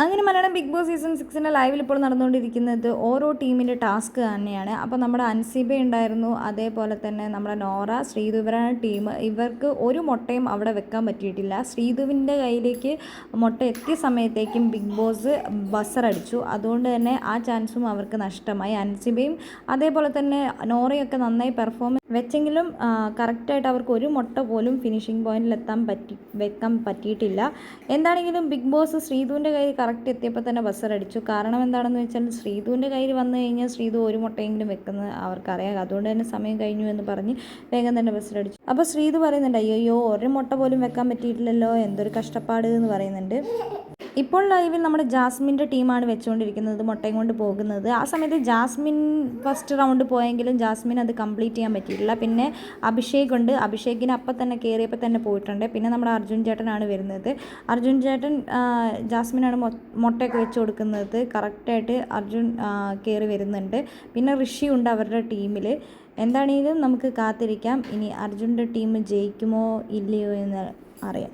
അങ്ങനെ Malayalam Big Boss season സിക്സിന്റെ ലൈവിൽ ഇപ്പോൾ നടന്നുകൊണ്ടിരിക്കുന്നത് ഓരോ ടീമിന്റെ ടാസ്ക് തന്നെയാണ്. അപ്പോൾ നമ്മുടെ അൻസിബ ഉണ്ടായിരുന്നു അതേപോലെ തന്നെ നമ്മുടെ നോറ ശ്രീധു ടീം. ഇവർക്ക് ഒരു മുട്ടയും അവിടെ വെക്കാൻ പറ്റിയിട്ടില്ല. ശ്രീധുവിന്റെ കയ്യിലേക്ക് മുട്ട എത്തിയ സമയത്തേക്കും ബിഗ് ബോസ് ബസർ അടിച്ചു. അതുകൊണ്ട് തന്നെ ആ ചാൻസും അവർക്ക് നഷ്ടമായി. അൻസിബയും അതേപോലെ തന്നെ നോറയൊക്കെ നന്നായി പെർഫോം വെച്ചെങ്കിലും കറക്റ്റായിട്ട് അവർക്ക് ഒരു മുട്ട പോലും ഫിനിഷിംഗ് പോയിന്റിൽ എത്താൻ പറ്റി വെക്കാൻ പറ്റിയിട്ടില്ല. എന്താണെങ്കിലും ബിഗ് ബോസ് ശ്രീധുവിന്റെ കയ്യിൽ കറക്റ്റ് എത്തിയപ്പോൾ തന്നെ ബസ്സറടിച്ചു കാരണം എന്താണെന്ന് വെച്ചാൽ ശ്രീധുവിന്റെ കയ്യിൽ വന്നു കഴിഞ്ഞാൽ ശ്രീധു ഒരു മുട്ടയെങ്കിലും വെക്കുന്നത് അവർക്കറിയാം. അതുകൊണ്ട് തന്നെ സമയം കഴിഞ്ഞു എന്ന് പറഞ്ഞ് വേഗം തന്നെ ബസ്സറടിച്ചു അപ്പോൾ ശ്രീധു പറയുന്നുണ്ട് അയ്യോ ഒരു മുട്ട പോലും വെക്കാൻ പറ്റിയിട്ടില്ലല്ലോ എന്തൊരു കഷ്ടപ്പാട് എന്ന് പറയുന്നുണ്ട്. ഇപ്പോൾ ലൈവിൽ നമ്മുടെ ജാസ്മിന്റെ ടീമാണ് വെച്ചുകൊണ്ടിരിക്കുന്നത് മുട്ടയും കൊണ്ട് പോകുന്നത്. ആ സമയത്ത് ജാസ്മിൻ ഫസ്റ്റ് റൗണ്ട് പോയെങ്കിലും ജാസ്മിൻ അത് കംപ്ലീറ്റ് ചെയ്യാൻ പറ്റിയിട്ടില്ല. പിന്നെ അഭിഷേക് ഉണ്ട്. അഭിഷേകിന് അപ്പം തന്നെ കയറിയപ്പോൾ തന്നെ പോയിട്ടുണ്ട്. പിന്നെ നമ്മുടെ അർജുൻ ചേട്ടനാണ് വരുന്നത്. അർജുൻ ചേട്ടൻ ജാസ്മിനാണ് മുട്ടയൊക്കെ വെച്ച് കൊടുക്കുന്നത്. കറക്റ്റായിട്ട് അർജുൻ കയറി വരുന്നുണ്ട്. പിന്നെ ഋഷി ഉണ്ട് അവരുടെ ടീമിൽ. എന്താണെങ്കിലും നമുക്ക് കാത്തിരിക്കാം. ഇനി അർജുന്റെ ടീം ജയിക്കുമോ ഇല്ലയോ എന്ന് അറിയാം.